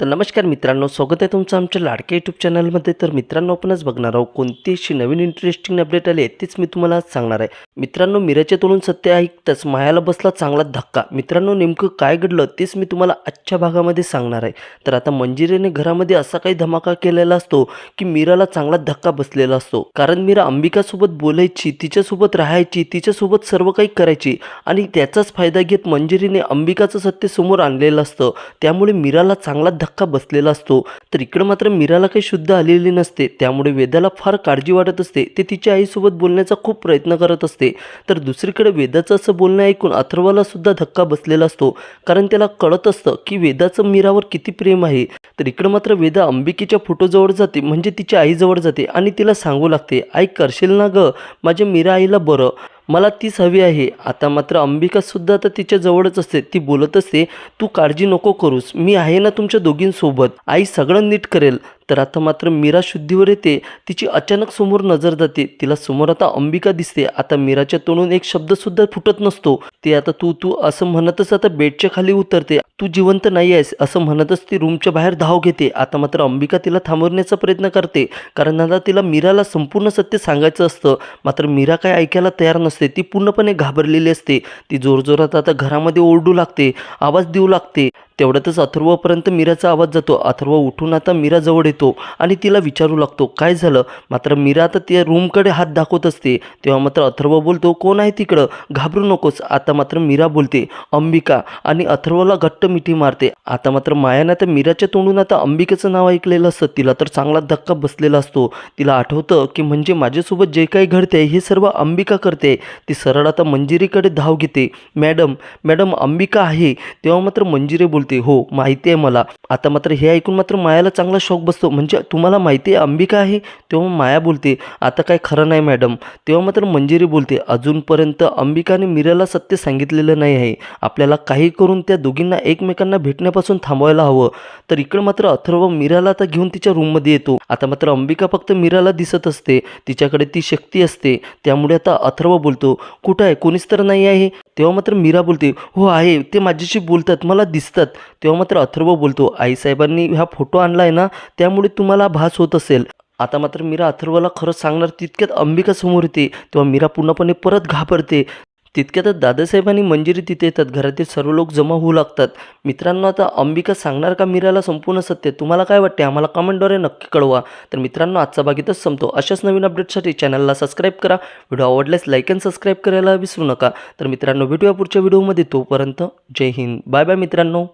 तर नमस्कार मित्रांनो स्वागत आहे तुमचं आमच्या लाडक्या यूट्यूब चॅनलमध्ये तर मित्रांनो आपणच बघणार आहोत कोणती अशी नवीन इंटरेस्टिंग अपडेट आली आहे तीच मी तुम्हाला आज सांगणार आहे. मित्रांनो मिराच्या तोडून सत्य ऐकताच मायाला बसला चांगला धक्का. मित्रांनो नेमकं काय घडलं तेच मी तुम्हाला आजच्या भागामध्ये सांगणार आहे. तर आता मंजिरीने घरामध्ये असा काही धमाका केलेला असतो की मीराला चांगला धक्का बसलेला असतो. कारण मीरा अंबिकासोबत बोलायची तिच्यासोबत राहायची तिच्यासोबत सर्व काही करायची आणि त्याचाच फायदा घेत मंजिरीने अंबिकाचं सत्य समोर आणलेलं असतं. त्यामुळे मीराला चांगला धक्का बसलेला असतो. तर इकडं मात्र मीराला काही शुद्ध आलेली नसते. त्यामुळे वेदाला फार काळजी वाटत असते. ते तिच्या आईसोबत बोलण्याचा खूप प्रयत्न करत असते. तर दुसरीकडे वेदाचं असं बोलणं ऐकून अथर्वाला सुद्धा धक्का बसलेला असतो. कारण त्याला कळत असतं की वेदाचं मीरावर किती प्रेम आहे. तर इकडं मात्र वेदा अंबिकेच्या फोटोजवळ जाते म्हणजे तिच्या आईजवळ जाते आणि तिला सांगू लागते आई करशील ना गं माझ्या मीरा आईला बरं. मला तीच हवी आहे. आता मात्र अंबिकासुद्धा आता तिच्या जवळच असते. ती बोलत असते तू काळजी नको करूस. मी आहे ना तुमच्या दोघींसोबत. आई सगळं नीट करेल. तर आता मात्र मीरा शुद्धीवर येते तिची अचानक समोर नजर जाते तिला समोर आता अंबिका दिसते आता मीराच्या तोंडून एक शब्दसुद्धा फुटत नसतो ते आता तू तू असं म्हणतच आता बेडच्या खाली उतरते तू जिवंत नाही आहेस असं म्हणतच ती रूमच्या बाहेर धाव घेते आता मात्र अंबिका तिला थांबवण्याचा प्रयत्न करते कारण आता तिला मीराला संपूर्ण सत्य सांगायचं असतं मात्र मीरा काय ऐकायला तयार नसते ती पूर्णपणे घाबरलेली असते ती जोरजोरात आता घरामध्ये ओरडू लागते आवाज देऊ लागते तेवढ्यातच अथर्वपर्यंत मीराचा आवाज जातो. अथर्व उठून आता मीरा जवळ येतो आणि तिला विचारू लागतो काय झालं? मात्र मीरा आता त्या रूमकडे हात दाखवत असते. तेव्हा मात्र अथर्व बोलतो कोण आहे तिकडं? घाबरू नकोस. आता मात्र मीरा बोलते अंबिका. आणि अथर्वला घट्ट मिठी मारते. आता मात्र मायानं आता मीराच्या तोंडून आता अंबिकेचं नाव ऐकलेलं असतं. तिला तर चांगला धक्का बसलेला असतो. तिला आठवतं की म्हणजे माझ्यासोबत जे काही घडते हे सर्व अंबिका करते. ती सरळ आता मंजिरीकडे धाव घेते. मॅडम मॅडम अंबिका आहे. तेव्हा मात्र मंजिरी बोलते हो माहिती आहे मला. आता मात्र हे ऐकून मात्र मायाला चांगला शॉक बसतो. म्हणजे तुम्हाला माहिती आहे अंबिका आहे? तेव्हा माया बोलते आता काय खरं नाही मॅडम. तेव्हा मात्र मंजिरी बोलते अजूनपर्यंत अंबिकाने मीराला सत्य सांगितलेलं नाही आहे. आपल्याला काही करून त्या दोघींना एकमेकांना भेटण्यापासून थांबवायला हवं. तर इकडं मात्र अथर्व मीराला आता घेऊन तिच्या रूममध्ये येतो. आता मात्र अंबिका फक्त मीराला दिसत असते. तिच्याकडे ती शक्ती असते. त्यामुळे आता अथर्व बोलतो कुठं आहे? कोणीच तर नाही आहे? तेव्हा मात्र मीरा बोलते हो आहे. ते माझ्याशी बोलतात मला दिसतात. तेव्हा मात्र अथर्व बोलतो आईसाहेबांनी हा फोटो आणला आहे ना त्यामुळे तुम्हाला भास होत असेल. आता मात्र मीरा अथर्वला खरं सांगणार तितक्यात अंबिका समोर येते. तेव्हा मीरा पूर्णपणे परत घाबरते. तितक्यातच दादासाहेब आणि मंजिरी तिथे येतात. घरातील सर्व लोक जमा होऊ लागतात. मित्रांनो आता अंबिका सांगणार का मीराला संपूर्ण सत्य? तुम्हाला काय वाटते आम्हाला कमेंटद्वारे नक्की कळवा. तर मित्रांनो आजचा भाग इथंच संपतो. अशाच नवीन अपडेटसाठी चॅनलला सबस्क्राईब करा. व्हिडिओ आवडल्यास लाईक अँड सबस्क्राईब करायला विसरू नका. तर मित्रांनो भेटूया पुढच्या व्हिडिओमध्ये. तोपर्यंत जय हिंद. बाय बाय मित्रांनो.